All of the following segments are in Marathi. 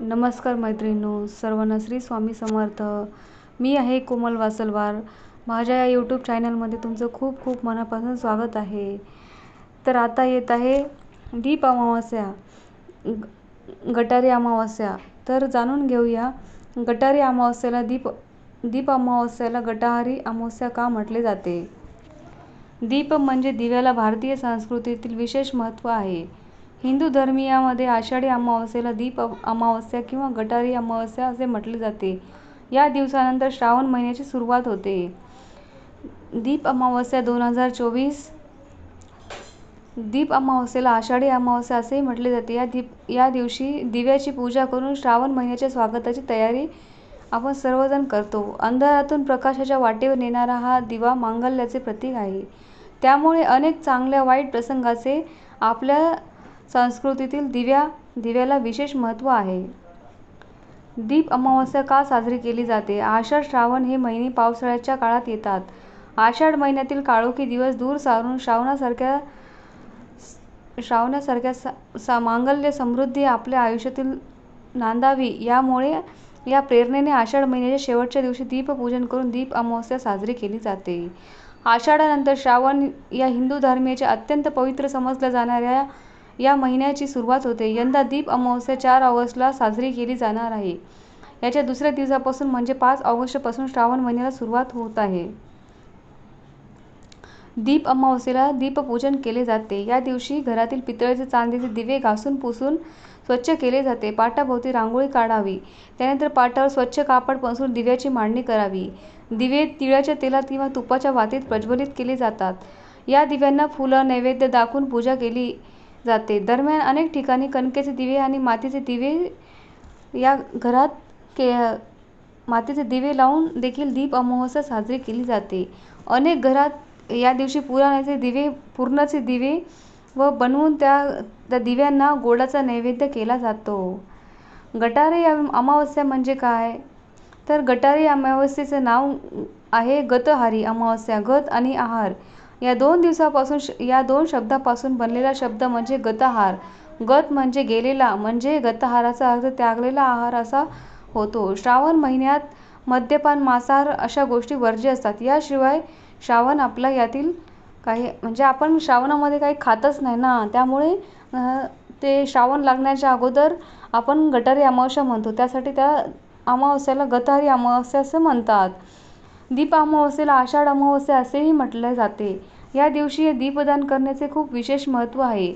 नमस्कार मैत्रिणींनो सर्वांना श्री स्वामी समर्थ. मी आहे कोमल वासलवार. माझ्या या यूट्यूब चॅनलमध्ये तुमचं खूप खूप मनापासून स्वागत आहे. तर आता येत आहे दीप अमावस्या ग गटारी अमावस्या. तर जाणून घेऊया गटारी अमावस्याला दीप दीप अमावस्याला गटारी अमावस्या का म्हटले जाते? दीप म्हणजे दिव्याला भारतीय संस्कृतीतील विशेष महत्त्व आहे. हिंदू धर्मीयामध्ये आषाढी अमावस्येला दीप अमावस्या किंवा गटारी अमावस्या असे म्हटले जाते. या दिवसानंतर श्रावण महिन्याची सुरुवात होते. दीप अमावस्या दोन हजार चोवीस दीप अमावस्येला आषाढी अमावस्या असेही म्हटले जाते. या दीप या दिवशी दिव्याची पूजा करून श्रावण महिन्याच्या स्वागताची तयारी आपण सर्वजण करतो. अंधारातून प्रकाशाच्या वाटेवर नेणारा हा दिवा मांगल्याचे प्रतीक आहे. त्यामुळे अनेक चांगल्या वाईट प्रसंगाचे आपल्या संस्कृतीतील दिव्या दिव्याला विशेष महत्त्व आहे. दीप अमावस्या का साजरी केली जाते? आषाढ श्रावण हे महिने पावसाळ्याच्या काळात येतात. आषाढ महिन्यातील काळोखी दिवस दूर सारून श्रावणासारख्या श्रावणासारख्या सा सा मांगल्य समृद्धी आपल्या आयुष्यातील नांदावी. यामुळे या प्रेरणेने आषाढ महिन्याच्या शेवटच्या दिवशी दीपपूजन करून दीप अमावस्या साजरी केली जाते. आषाढानंतर श्रावण या हिंदू धर्मीयाचे अत्यंत पवित्र समजल्या जाणाऱ्या या महिन्याची सुरुवात होते. यंदा दीप अमावस्या चार ऑगस्टला साजरी केली जाणार आहे. याच्या दुसऱ्या दिवसापासून म्हणजे पाच ऑगस्टपासून श्रावण महिन्याला सुरुवात होत आहे. दीप अमावस्येला दीपपूजन केले जाते. या दिवशी घरातील पितळेचे चांदीचे दिवे घासून पुसून स्वच्छ केले जाते. पाटाभोवती रांगोळी काढावी. त्यानंतर पाटावर स्वच्छ कापड पसरून दिव्याची मांडणी करावी. दिवे तिळाच्या तेलात किंवा तुपाच्या वातीत प्रज्वलित केले जातात. या दिव्यांना फुलं नैवेद्य दाखवून पूजा केली जाते. दरम्यान अनेक ठिकाणी कणकेचे दिवे आणि मातीचे दिवे या घरात के मातीचे दिवे लावून देखील दीप अमावस्या साजरी केली जाते. अनेक घरात या दिवशी पुराणाचे दिवे पूर्णाचे दिवे व बनवून त्या त्या दिव्यांना गोडाचा नैवेद्य केला जातो. गटारी अमावस्या म्हणजे काय? तर गटारी अमावस्येचं नाव आहे गतहारी अमावस्या गत आणि आहार. या दोन दिवसापासून श या दोन शब्दापासून बनलेला शब्द म्हणजे गतहार गत म्हणजे गेलेला म्हणजे गतहाराचा अर्थ त्यागलेला आहार असा होतो. श्रावण महिन्यात मद्यपान मांसाहार अशा गोष्टी वर्ज्य असतात. याशिवाय श्रावण आपला यातील काही म्हणजे आपण श्रावणामध्ये काही खातच नाही ना. त्यामुळे ते श्रावण लागण्याच्या अगोदर आपण गटारी अमावस्या म्हणतो. त्यासाठी त्या अमावस्याला गटारी अमावस्या असं म्हणतात. दीप अमावस्येला आषाढ अमावस्या असेही म्हटले जाते. या दिवशी हे दीपदान करण्याचे खूप विशेष महत्त्व आहे.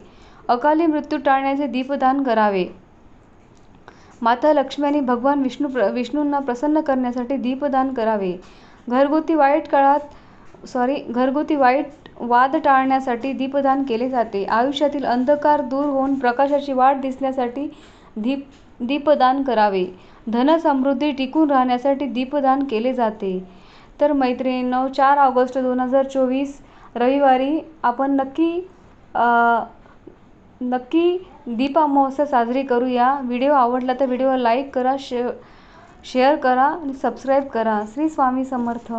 अकाली मृत्यू टाळण्याचे दीपदान करावे. माता लक्ष्मी भगवान विष्णू प्र विष्णूंना प्रसन्न करण्यासाठी दीपदान करावे. घरगुती वाईट काळात सॉरी घरगुती वाईट वाद टाळण्यासाठी दीपदान केले जाते. आयुष्यातील अंधकार दूर होऊन प्रकाशाची वाट दिसण्यासाठी दीप दीपदान करावे. धनसमृद्धी टिकून राहण्यासाठी दीपदान केले जाते. तर मैत्रिणींनो चार ऑगस्ट दोन हजार चोवीस रविवारी आपण नक्की नक्की दीपा महोत्सव साजरी करूया. व्हिडिओ आवडला तर व्हिडिओ लाईक करा शे शेअर करा आणि सबस्क्राईब करा. श्री स्वामी समर्थ.